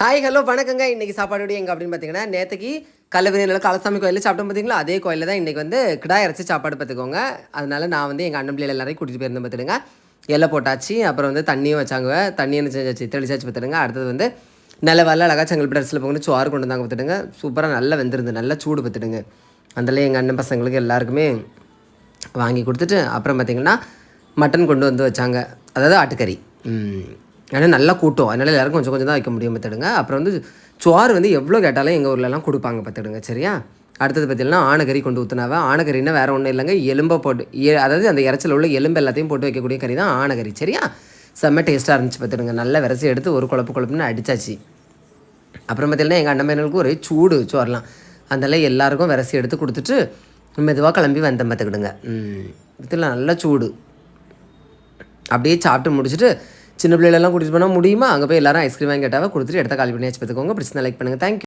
Hi hello வணக்கங்க. இன்றைக்கி சாப்பாடு எங்கே அப்படின்னு பார்த்தீங்கன்னா நேற்றுக்கு கல்லவிரியில் காலசாமி கோயிலில் சாப்பிட்டோம் பார்த்தீங்களா அதே கோயிலில் தான் இன்றைக்கி வந்து கிடாய் இறச்சி சாப்பாடு பார்த்துக்கோங்க அதனால நான் வந்து எங்கள் அண்ணன் பிள்ளைகள் எல்லாரையும் கூட்டிகிட்டு போயிருந்தேன் பார்த்துடுங்க எல்லாம் போட்டாச்சு அப்புறம் வந்து தண்ணியும் வச்சாங்க. தண்ணியை என்ன செஞ்சாச்சு? தெளிச்சாச்சு பார்த்துடுங்க அடுத்தது வந்து நல்ல வரல அழகாக செங்கல் அரிசியில் போகணும் சோறு கொண்டு வந்தாங்க பார்த்துடுங்க சூப்பராக நல்லா வெந்திருந்து நல்லா சூடு பார்த்துடுங்க அதில் எங்கள் அண்ணன் பசங்களுக்கு எல்லாருக்குமே வாங்கி கொடுத்துட்டு அப்புறம் பார்த்திங்கன்னா மட்டன் கொண்டு வந்து வச்சாங்க. அதாவது ஆட்டுக்கறி. ஏன்னா நல்லா கூட்டம். அதனால் எல்லாருக்கும் கொஞ்சம் கொஞ்சம் தான் வைக்க முடியும் பார்த்துடுங்க. அப்புறம் வந்து சோறு வந்து எவ்வளோ கேட்டாலும் எங்கள் ஊர்லலாம் கொடுப்பாங்க பார்த்துடுங்க சரியா? அடுத்தது பார்த்தீங்கன்னா ஆனகறி கொண்டு ஊற்றினாவே ஆனகறின்னா வேறு ஒன்றும் இல்லைங்க. எலும்பை போட்டு அதாவது அந்த இறைச்சல் உள்ள எலும்பு எல்லாத்தையும் போட்டு வைக்கக்கூடிய கறி தான் ஆனகறி சரியா? செம்ம டேஸ்ட்டாக இருந்துச்சு பார்த்துடுங்க. நல்லா விரசி எடுத்து ஒரு குழப்பு குழப்புன்னு அடிச்சாச்சு. அப்புறம் பார்த்தீங்கன்னா எங்கள் அண்ணன் ஒரு ஒரே சூடு சோறலாம். அதெல்லாம் எல்லாருக்கும் விரசி எடுத்து கொடுத்துட்டு மெதுவாக கிளம்பி வந்தேன் பார்த்துக்கிடுங்க. இதில் நல்லா சூடு. அப்படியே சாப்பிட்டு முடிச்சுட்டு சின்ன பிள்ளைகளெல்லாம் கூட்டிகிட்டு போனால் முடியுமா? அங்கே போய் எல்லாரும் ஐஸ்கிரீம் வாங்கி கேட்டாவே கொடுத்துட்டு இடத்த பண்ணி பண்ணியாச்சு. பார்த்துக்கோங்க. பிரச்சனை லைக் பண்ணுங்கள் தேங்க்யூ